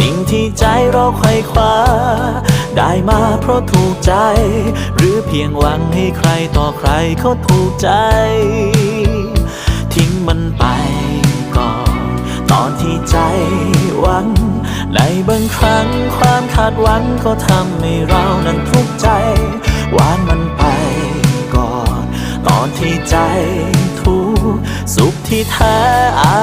สิ่งที่ใจเราไขว่คว้า ได้มาเพราะถูกใจ หรือเพียงหวังให้ใครต่อใครเขาถูกใจ ทิ้งมันไปก่อน ตอนที่ใจหวัง ในบางครั้งความคาดหวังก็ทำให้เรานั้นทุกข์ใจ วางมันไปก่อน ตอนที่ใจทุกข์สุขที่แท้อา